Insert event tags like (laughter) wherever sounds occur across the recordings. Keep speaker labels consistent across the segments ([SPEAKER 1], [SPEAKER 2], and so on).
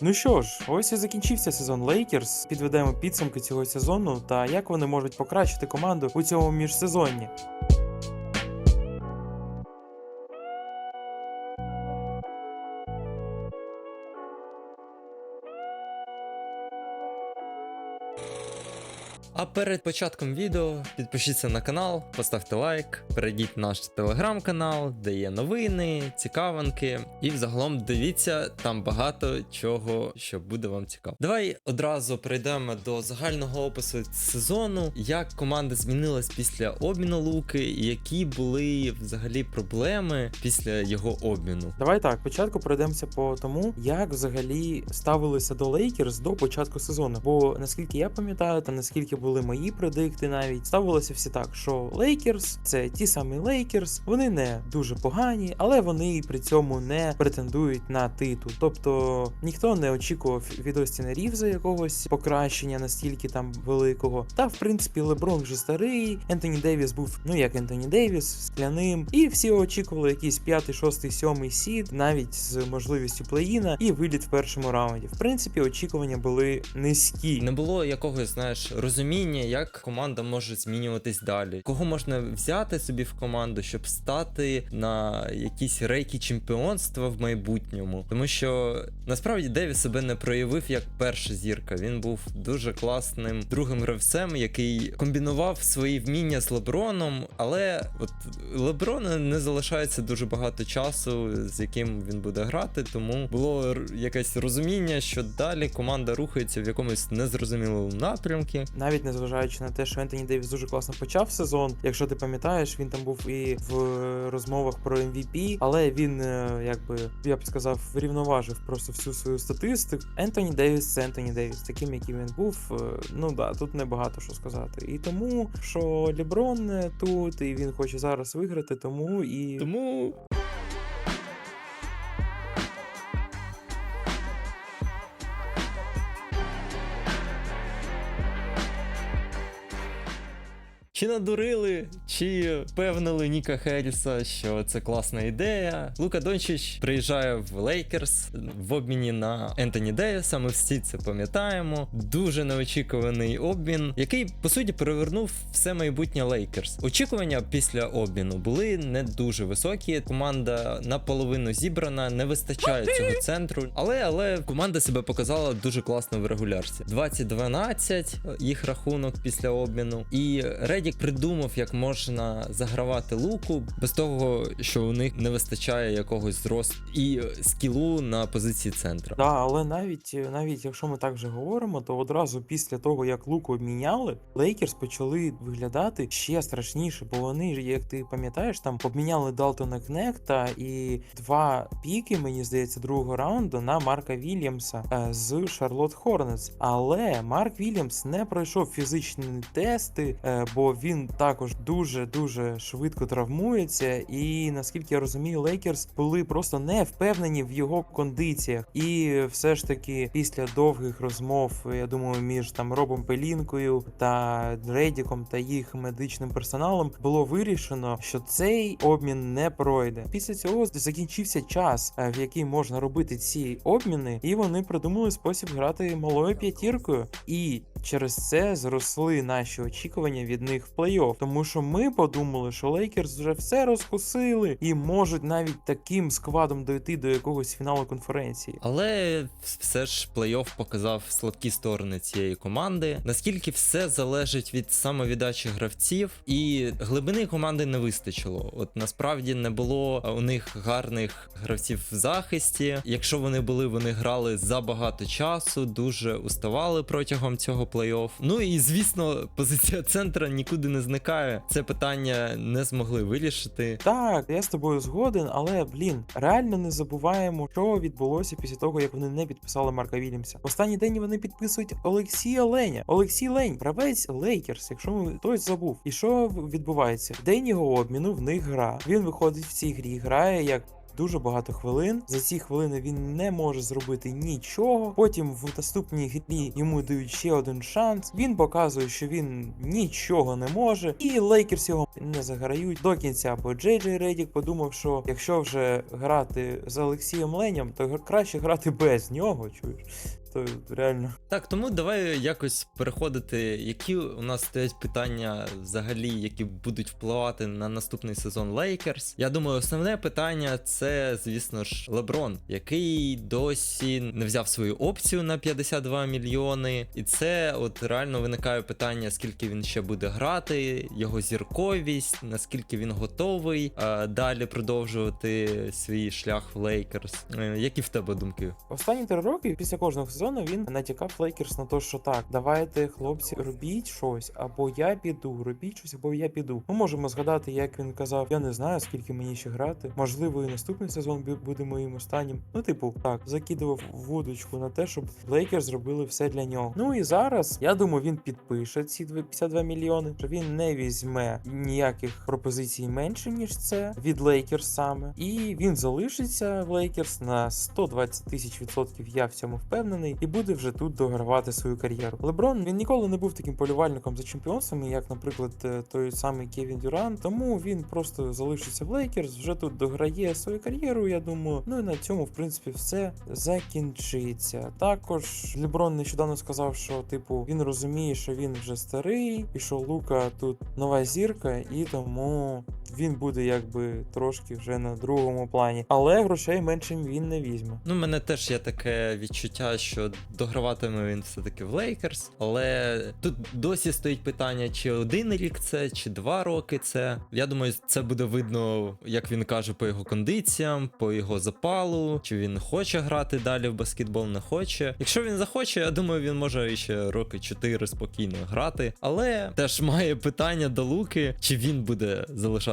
[SPEAKER 1] Ну що ж, ось і закінчився сезон Лейкерс. Підведемо підсумки цього сезону та як вони можуть покращити команду у цьому міжсезонні.
[SPEAKER 2] А перед початком відео підпишіться на канал, поставте лайк, перейдіть в наш телеграм-канал, де є новини, цікавинки. І взагалом дивіться там багато чого, що буде вам цікаво. Давай одразу перейдемо до загального опису сезону, як команда змінилась після обміну луки, які були взагалі проблеми після його обміну.
[SPEAKER 1] Давай так, спочатку пройдемося по тому, як взагалі ставилися до Лейкерс до початку сезону. Бо наскільки я пам'ятаю, та наскільки були мої предикти, навіть ставилося всі так, що Лейкерс це ті самі Лейкерс, вони не дуже погані, але вони при цьому не претендують на титул. Тобто ніхто не очікував від Остіна Рівза якогось покращення настільки там великого. Та в принципі Леброн вже старий, Ентоні Девіс був ну як Ентоні Девіс, скляним, і всі очікували якийсь п'ятий, шостий, сьомий сід, навіть з можливістю плей-іна і виліт в першому раунді. В принципі, очікування були низькі.
[SPEAKER 2] Не було якогось, знаєш, розуміння, як команда може змінюватись далі. Кого можна взяти собі в команду, щоб стати на якісь рейки чемпіонства в майбутньому. Тому що насправді Деві себе не проявив як перша зірка. Він був дуже класним другим гравцем, який комбінував свої вміння з Леброном, але от Леброна не залишається дуже багато часу, з яким він буде грати. Тому було якесь розуміння, що далі команда рухається в якомусь незрозумілому напрямку.
[SPEAKER 1] Навіть незважаючи на те, що Ентоні Девіс дуже класно почав сезон. Якщо ти пам'ятаєш, він там був і в розмовах про MVP, але він, е, якби я б сказав, врівноважив просто всю свою статистику. Ентоні Девіс це Ентоні Девіс, таким, яким він був. е, Ну да, тут небагато що сказати. І тому, що Ліброн е, тут, і він хоче зараз виграти, тому і
[SPEAKER 2] Тому. Чи надурили, чи впевнили Ніка Херріса, що це класна ідея. Лука Дончич приїжджає в Лейкерс в обміні на Ентоні Девіса. Ми всі це пам'ятаємо. Дуже неочікуваний обмін, який по суті перевернув все майбутнє Лейкерс. Очікування після обміну були не дуже високі. Команда наполовину зібрана, не вистачає цього центру. Але але команда себе показала дуже класно в регулярці. 20-12 їх рахунок після обміну. І Редік придумав, як можна загравати луку без того, що у них не вистачає якогось зросту і скілу на позиції центра.
[SPEAKER 1] Да, але навіть навіть якщо ми так вже говоримо, то одразу після того, як луку обміняли, Лейкерс почали виглядати ще страшніше, бо вони, як ти пам'ятаєш, там обміняли Далтона Кнекта і два піки, мені здається, другого раунду на Марка Вільямса е, з Шарлот Хорнетс. Але Марк Вільямс не пройшов фізичні тести, е, він також дуже дуже швидко травмується. І наскільки я розумію, Лейкерс були просто не впевнені в його кондиціях. І все ж таки, після довгих розмов, я думаю, між там Робом Пелінкою та Редіком та їх медичним персоналом було вирішено, що цей обмін не пройде. Після цього закінчився час, е, в який можна робити ці обміни, і вони придумали спосіб грати малою п'ятіркою. І через це зросли наші очікування від них в плей-офф. Тому що ми подумали, що Лейкерс вже все розкусили і можуть навіть таким складом дойти до якогось фіналу конференції.
[SPEAKER 2] Але все ж плей-офф показав слабкі сторони цієї команди. Наскільки все залежить від самовіддачі гравців, і глибини команди не вистачило. От насправді не було у них гарних гравців в захисті. Якщо вони були, вони грали забагато часу, дуже уставали протягом цього плей-офф. Ну і звісно, позиція центра нікуди не зникає. Це питання не змогли вирішити.
[SPEAKER 1] Так, я з тобою згоден, але блін, реально не забуваємо, що відбулося після того, як вони не підписали Марка Вільямса. В останній день вони підписують Олексія Леня. Олексій Лень, гравець Лейкерс, якщо хтось забув. І що відбувається? День його обміну в них гра. Він виходить в цій грі, грає як. Дуже багато хвилин. За ці хвилини він не може зробити нічого. Потім в наступній грі йому дають ще один шанс. Він показує, що він нічого не може, і Лейкерс його не заграють до кінця. Бо Джей Джей Редік подумав, що якщо вже грати з Олексієм Ленем, то краще грати без нього. Чуєш? То реально.
[SPEAKER 2] Так, тому давай якось переходити, які у нас стоять питання взагалі, які будуть впливати на наступний сезон Лейкерс. Я думаю, основне питання це, звісно ж, Леброн, який досі не взяв свою опцію на 52 мільйони. І це от реально виникає питання, скільки він ще буде грати, його зірковість, наскільки він готовий е, далі продовжувати свій шлях в Лейкерс. Е, які в тебе думки?
[SPEAKER 1] Останні три роки після кожного сезону він натякав Лейкерс на те, що так, давайте, хлопці, робіть щось, або я піду, робіть щось, або я піду. Ми можемо згадати, як він казав: я не знаю, скільки мені ще грати. Можливо, і наступний сезон буде моїм останнім. Ну, типу, так, закидував вудочку на те, щоб Лейкерс зробили все для нього. Ну і зараз я думаю, він підпише ці 52 мільйони, що він не візьме ніяких пропозицій менше, ніж це від Лейкерс саме. І він залишиться в Лейкерс на 120 тисяч відсотків. Я в цьому впевнений, і буде вже тут догравати свою кар'єру. Леброн він ніколи не був таким полювальником за чемпіонствами, як, наприклад, е, той самий Кевін Дюран. Тому він просто залишиться в Лейкерс, вже тут дограє свою кар'єру. Я думаю, ну і на цьому, в принципі, все закінчиться. Також Леброн нещодавно сказав, що типу він розуміє, що він вже старий, і що Лука тут нова зірка, і тому він буде якби трошки вже на другому плані. Але грошей менше він не візьме.
[SPEAKER 2] Ну, мене теж є таке відчуття, що дограватиме він все-таки в Лейкерс, але тут досі стоїть питання, чи один рік це, чи два роки це. Я думаю, це буде видно, як він каже, по його кондиціям, по його запалу, чи він хоче грати далі в баскетбол, не хоче. Якщо він захоче, я думаю, він може ще роки 4 спокійно грати. Але теж має питання до Луки, чи він буде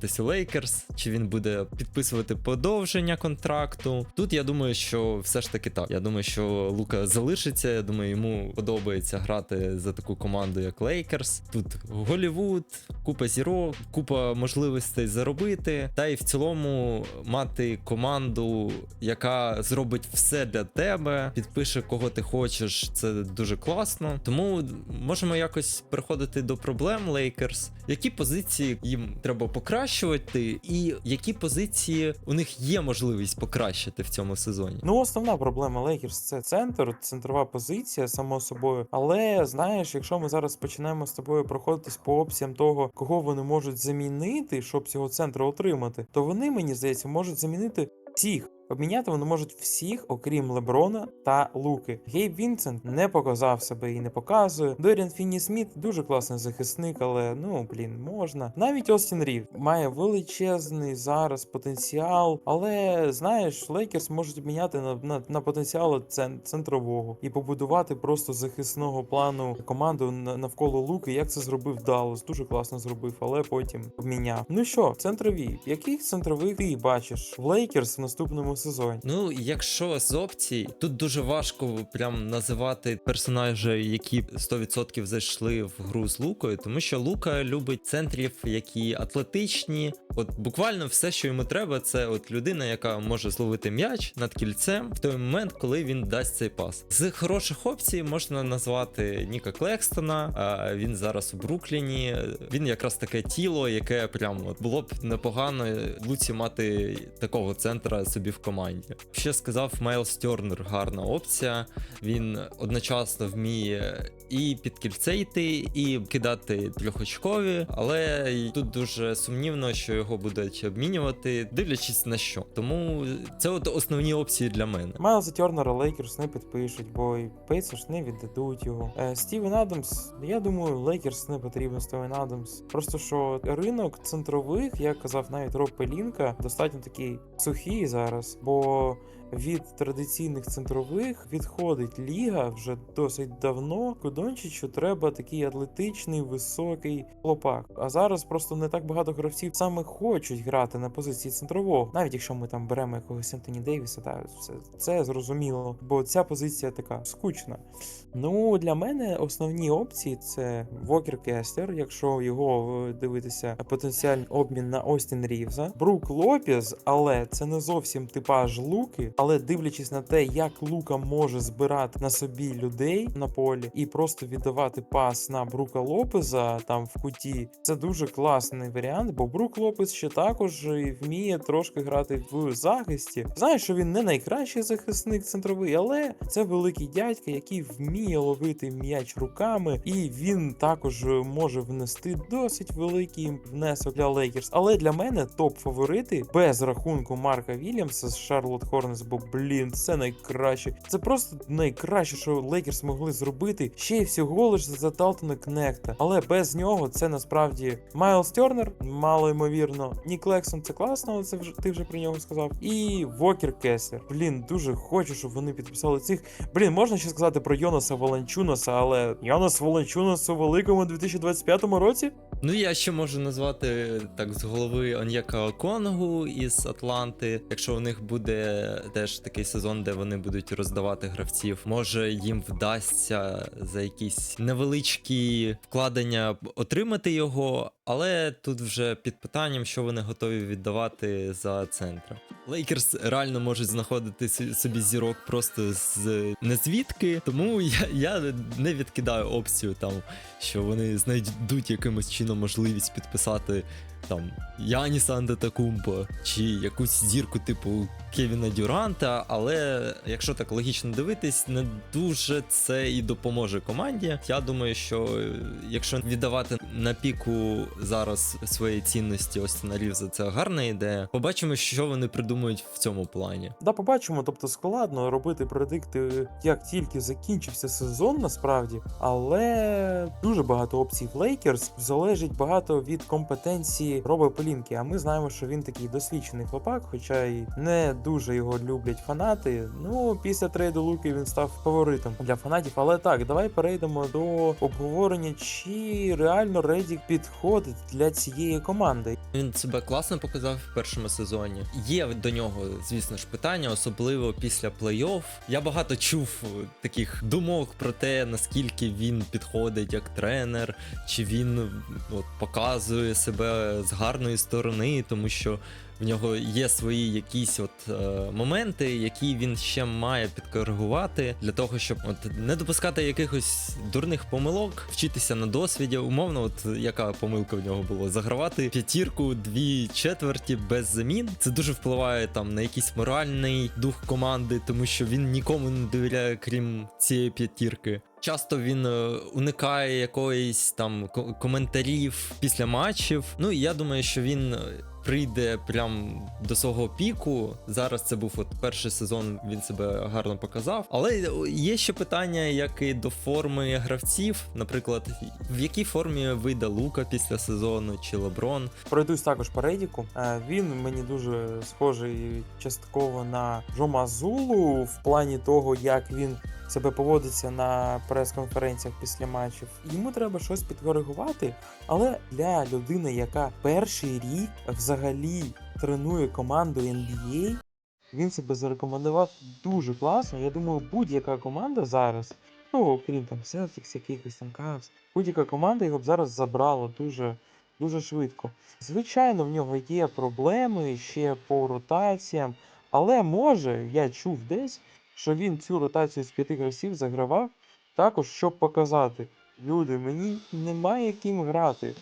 [SPEAKER 2] залишатись у Лейкерс, чи він буде підписувати подовження контракту. Тут я думаю, що все ж таки так. Я думаю, що Лука залишиться. Я думаю, йому подобається грати за таку команду, як Лейкерс. Тут Голівуд, купа зірок, купа можливостей заробити. Та й в цілому мати команду, яка зробить все для тебе, підпише кого ти хочеш. Це дуже класно. Тому можемо якось переходити до проблем Лейкерс. Які позиції їм треба покращувати, і які позиції у них є можливість покращити в цьому сезоні?
[SPEAKER 1] Ну, основна проблема Лейкерс це центр, центрова позиція, само собою. Але знаєш, якщо ми зараз починаємо з тобою проходитись по опціям того, кого вони можуть замінити, щоб цього центру отримати, то вони, мені здається, можуть замінити всіх. Обміняти вони можуть всіх, окрім Леброна та Луки. Гейб Вінсент не показав себе і не показує. Доріан Фінні Сміт дуже класний захисник, але ну блін, можна. Навіть Остін Рів має величезний зараз потенціал, але знаєш, Лейкерс можуть обміняти на, на, на потенціал центрового і побудувати просто захисного плану команду навколо Луки. Як це зробив Даллас? Дуже класно зробив, але потім обміняв. Ну що, центрові, яких центрових ти бачиш в Лейкерс в наступному сезоні?
[SPEAKER 2] Ну, якщо з опцій, тут дуже важко прям називати персонажі, які 100% зайшли в гру з Лукою, тому що Лука любить центрів, які атлетичні. От буквально все, що йому треба, це от людина, яка може зловити м'яч над кільцем в той момент, коли він дасть цей пас. З хороших опцій можна назвати Ніка Клекстона. А він зараз у Брукліні. Він якраз таке тіло, яке прям от було б непогано Луці мати такого центра собі в команді. Ще сказав Майлз Тернер, гарна опція. Він одночасно вміє і під кільце йти, і кидати трьохочкові, але тут дуже сумнівно, що його будуть обмінювати, дивлячись на що. Тому це от основні опції для мене.
[SPEAKER 1] Майлза Тернера Лейкерс не підпишуть, бо і Пейсерс не віддадуть його. Е, Стівен Адамс, я думаю, Лейкерс не потрібен Стівен Адамс. Просто що ринок центрових, як казав навіть Роб Пелінка, достатньо такий сухий зараз, бо від традиційних центрових відходить ліга вже досить давно. Кудончичу треба такий атлетичний, високий хлопак. А зараз просто не так багато гравців саме хочуть грати на позиції центрового. Навіть якщо ми там беремо якогось Ентоні Дейвіса, та все це зрозуміло, бо ця позиція така скучна. Ну для мене основні опції це Вокер Кестер, якщо його е, дивитися потенціальний обмін на Остін Рівза, Брук Лопіз, але це не зовсім типаж луки. Але дивлячись на те, як Лука може збирати на собі людей на полі і просто віддавати пас на Брука Лопеза там в куті, це дуже класний варіант, бо Брук Лопес ще також вміє трошки грати в захисті. Знаєш, що він не найкращий захисник центровий, але це великий дядька, який вміє ловити м'яч руками, і він також може внести досить великий внесок для Лейкерс. Але для мене топ-фаворити без рахунку Марка Вільямса з Шарлот Хорнес, бо блін, це найкраще. Це просто найкраще, що Лейкерс могли зробити ще й всього лише за Далтона Кнекта. Але без нього це насправді Майлз Тернер, мало ймовірно. Нік Лексон це класно, але це вже ти вже про нього сказав. І Вокер Кеслер. Блін, дуже хочу, щоб вони підписали цих. Блін, можна ще сказати про Йонаса Волончуноса, але Йонас Волончунос у великому 2025 році.
[SPEAKER 2] Ну, я ще можу назвати так з голови Он'яка Конгу із Атланти. Якщо у них буде теж такий сезон, де вони будуть роздавати гравців, може їм вдасться за якісь невеличкі вкладення отримати його, але тут вже під питанням, що вони готові віддавати за центра. Лейкерс реально можуть знаходити собі зірок просто з незвідки, тому я, (laughs) я не відкидаю опцію там що вони знайдуть якимось чином можливість підписати там Яніса Андетакумпо чи якусь зірку типу Кевіна Дюранта, але якщо так логічно дивитись, не дуже це і допоможе команді. Я думаю, що е, якщо віддавати на піку зараз своєї цінності Остіна Рівза, це гарна ідея. Побачимо, що вони придумають в цьому плані.
[SPEAKER 1] Да, побачимо, тобто складно робити предикти, як тільки закінчився сезон, насправді, але дуже багато опцій в Лейкерс залежить багато від компетенції Роба Пелінки. А ми знаємо, що він такий досвідчений хлопак, хоча й не дуже його люблять фанати. Ну, після трейду Луки він став фаворитом для фанатів. Але так, давай перейдемо до обговорення, чи реально Редік підходить для цієї команди.
[SPEAKER 2] Він себе класно показав в першому сезоні. Є до нього, звісно ж, питання, особливо після плей-офф. Я багато чув таких думок про те, наскільки він підходить як тренер, чи він от, показує себе з гарної сторони, тому що. В нього є свої якісь от е, моменти, які він ще має підкоригувати для того, щоб от не допускати якихось дурних помилок, вчитися на досвіді. Умовно, от яка помилка в нього була? Загравати п'ятірку, дві четверті без замін. Це дуже впливає там на якийсь моральний дух команди, тому що він нікому не довіряє, крім цієї п'ятірки. Часто він е, уникає якоїсь там коментарів після матчів. Ну і я думаю, що він. Прийде прям до свого піку. Зараз це був от перший сезон, він себе гарно показав. Але є ще питання, як і до форми гравців. Наприклад, в якій формі вийде Лука після сезону чи Леброн.
[SPEAKER 1] Пройдусь також по Редіку. Е, Він мені дуже схожий частково на Жома Зулу в плані того, як він себе поводиться на прес-конференціях після матчів. Йому треба щось підкоригувати. Але для людини, яка перший рік взагалі тренує команду NBA, він себе зарекомендував дуже класно. Я думаю, будь-яка команда зараз, ну окрім там Celtics, якихось там Cavs, будь-яка команда його б зараз забрала дуже дуже швидко. Звичайно, в нього є проблеми ще по ротаціям, але може, я чув десь, що він цю ротацію з п'яти гравців загравав також, щоб показати. Люди, мені немає ким грати.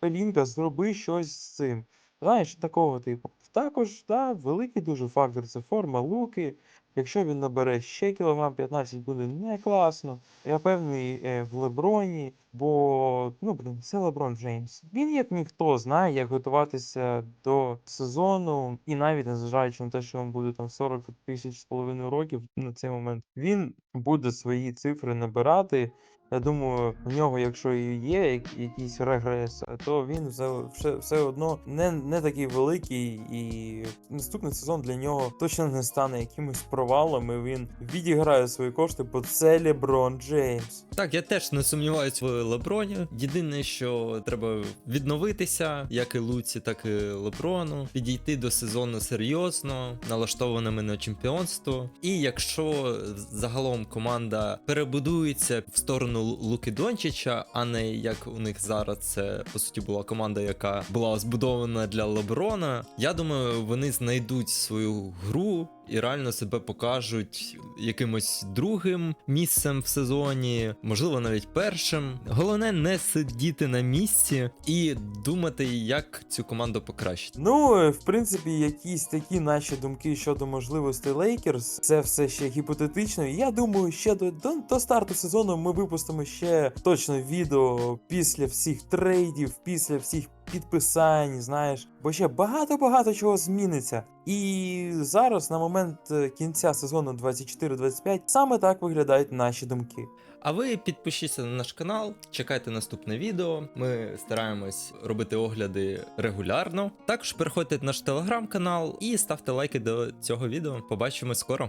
[SPEAKER 1] Пелінка, зроби щось з цим. Знаєш, такого типу. Також, да, великий дуже фактор це форма луки. Якщо він набере ще кілограм 15, буде не класно. Я певний е, в Леброні, бо ну блін, це Леброн Джеймс. Він як ніхто знає, як готуватися до сезону, і навіть незважаючи на те, що він буде там 40 тисяч з половиною років на цей момент, він буде свої цифри набирати. Я думаю, в нього, якщо і є як- якийсь регрес, то він все, все, все одно не, не такий великий, і наступний сезон для нього точно не стане якимось провалом. і Він відіграє свої кошти, бо це Леброн Джеймс.
[SPEAKER 2] Так, я теж не сумніваюсь в Леброні. Єдине, що треба відновитися, як і Луці, так і Леброну, підійти до сезону серйозно, налаштованими на чемпіонство. І якщо загалом команда перебудується в сторону Лу- Луки Дончича, а не як у них зараз це по суті була команда, яка була збудована для Леброна. Я думаю, вони знайдуть свою гру і реально себе покажуть якимось другим місцем в сезоні, можливо, навіть першим. Головне не сидіти на місці і думати, як цю команду покращити.
[SPEAKER 1] Ну, в принципі, якісь такі наші думки щодо можливостей Лейкерс, це все ще гіпотетично. Я думаю, ще до, до, до старту сезону ми випустимо ще точно відео після всіх трейдів, після всіх підписань, знаєш, бо ще багато-багато чого зміниться. І зараз, на момент е, кінця сезону 24-25, саме так виглядають наші думки.
[SPEAKER 2] А ви підпишіться на наш канал, чекайте наступне відео. Ми стараємось робити огляди регулярно. Також переходьте на наш телеграм-канал і ставте лайки до цього відео. Побачимось скоро.